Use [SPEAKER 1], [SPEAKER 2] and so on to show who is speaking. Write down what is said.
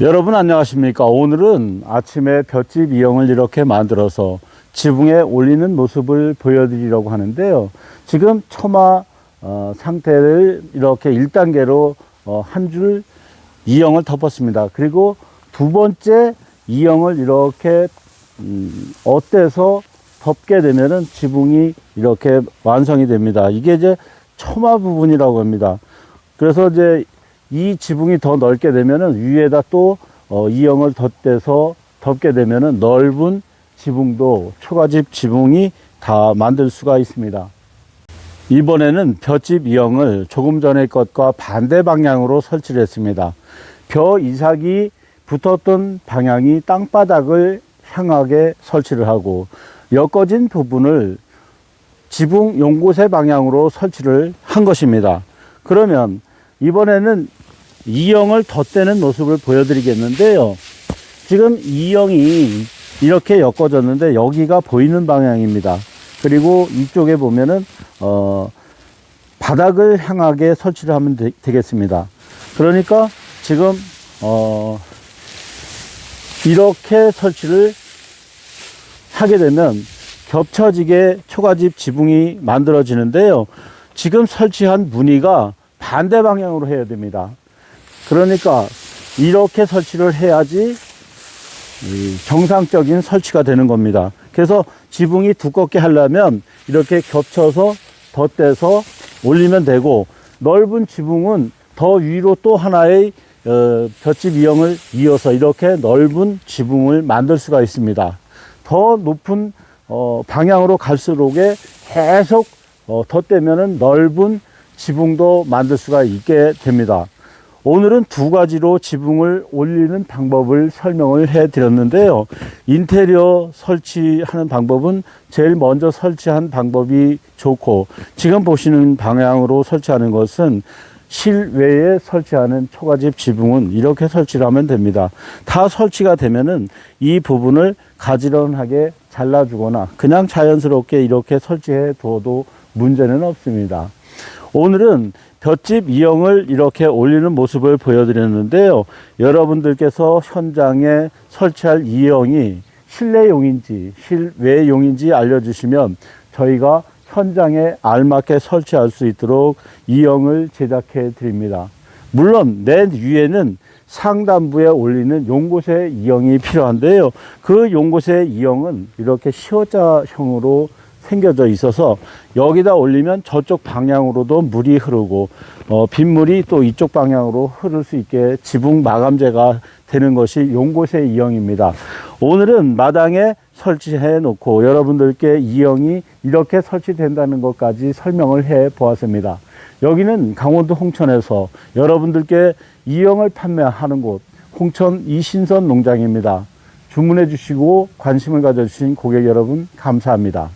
[SPEAKER 1] 여러분 안녕하십니까? 오늘은 아침에 볏짚 이형을 이렇게 만들어서 지붕에 올리는 모습을 보여드리려고 하는데요. 지금 처마 어, 상태를 이렇게 1단계로 어, 한줄 이형을 덮었습니다. 그리고 두 번째 이형을 이렇게 음, 어때서 덮게 되면은 지붕이 이렇게 완성이 됩니다. 이게 이제 처마 부분이라고 합니다. 그래서 이제 이 지붕이 더 넓게 되면은 위에다 또 어, 이형을 덧대서 덮게 되면은 넓은 지붕도 초가집 지붕이 다 만들 수가 있습니다. 이번에는 벼집 이형을 조금 전의 것과 반대 방향으로 설치를 했습니다. 벼 이삭이 붙었던 방향이 땅바닥을 향하게 설치를 하고 엮어진 부분을 지붕 용곳의 방향으로 설치를 한 것입니다. 그러면 이번에는 이형을 덧대는 모습을 보여드리겠는데요. 지금 이형이 이렇게 엮어졌는데 여기가 보이는 방향입니다. 그리고 이쪽에 보면은 어 바닥을 향하게 설치를 하면 되, 되겠습니다. 그러니까 지금 어 이렇게 설치를 하게 되면 겹쳐지게 초가집 지붕이 만들어지는데요. 지금 설치한 무늬가 반대 방향으로 해야 됩니다. 그러니까 이렇게 설치를 해야지 이 정상적인 설치가 되는 겁니다. 그래서 지붕이 두껍게 하려면 이렇게 겹쳐서 덧대서 올리면 되고 넓은 지붕은 더 위로 또 하나의 어, 볏짚 이형을 이어서 이렇게 넓은 지붕을 만들 수가 있습니다. 더 높은 어, 방향으로 갈수록에 계속 어, 덧대면은 넓은 지붕도 만들 수가 있게 됩니다. 오늘은 두 가지로 지붕을 올리는 방법을 설명을 해 드렸는데요. 인테리어 설치하는 방법은 제일 먼저 설치한 방법이 좋고 지금 보시는 방향으로 설치하는 것은 실외에 설치하는 초가집 지붕은 이렇게 설치를 하면 됩니다. 다 설치가 되면은 이 부분을 가지런하게 잘라주거나 그냥 자연스럽게 이렇게 설치해 둬도 문제는 없습니다. 오늘은 볏짚 이형을 이렇게 올리는 모습을 보여드렸는데요. 여러분들께서 현장에 설치할 이형이 실내용인지 실외용인지 알려주시면 저희가 현장에 알맞게 설치할 수 있도록 이형을 제작해 드립니다. 물론 맨 위에는 상단부에 올리는 용곳의 이형이 필요한데요. 그 용곳의 이형은 이렇게 시어자형으로 생겨져 있어서 여기다 올리면 저쪽 방향으로도 물이 흐르고 어, 빗물이 또 이쪽 방향으로 흐를 수 있게 지붕 마감재가 되는 것이 용곳의 이형입니다. 오늘은 마당에 설치해 놓고 여러분들께 이형이 이렇게 설치된다는 것까지 설명을 해 보았습니다. 여기는 강원도 홍천에서 여러분들께 이형을 판매하는 곳 홍천 이신선 농장입니다. 주문해 주시고 관심을 가져주신 고객 여러분 감사합니다.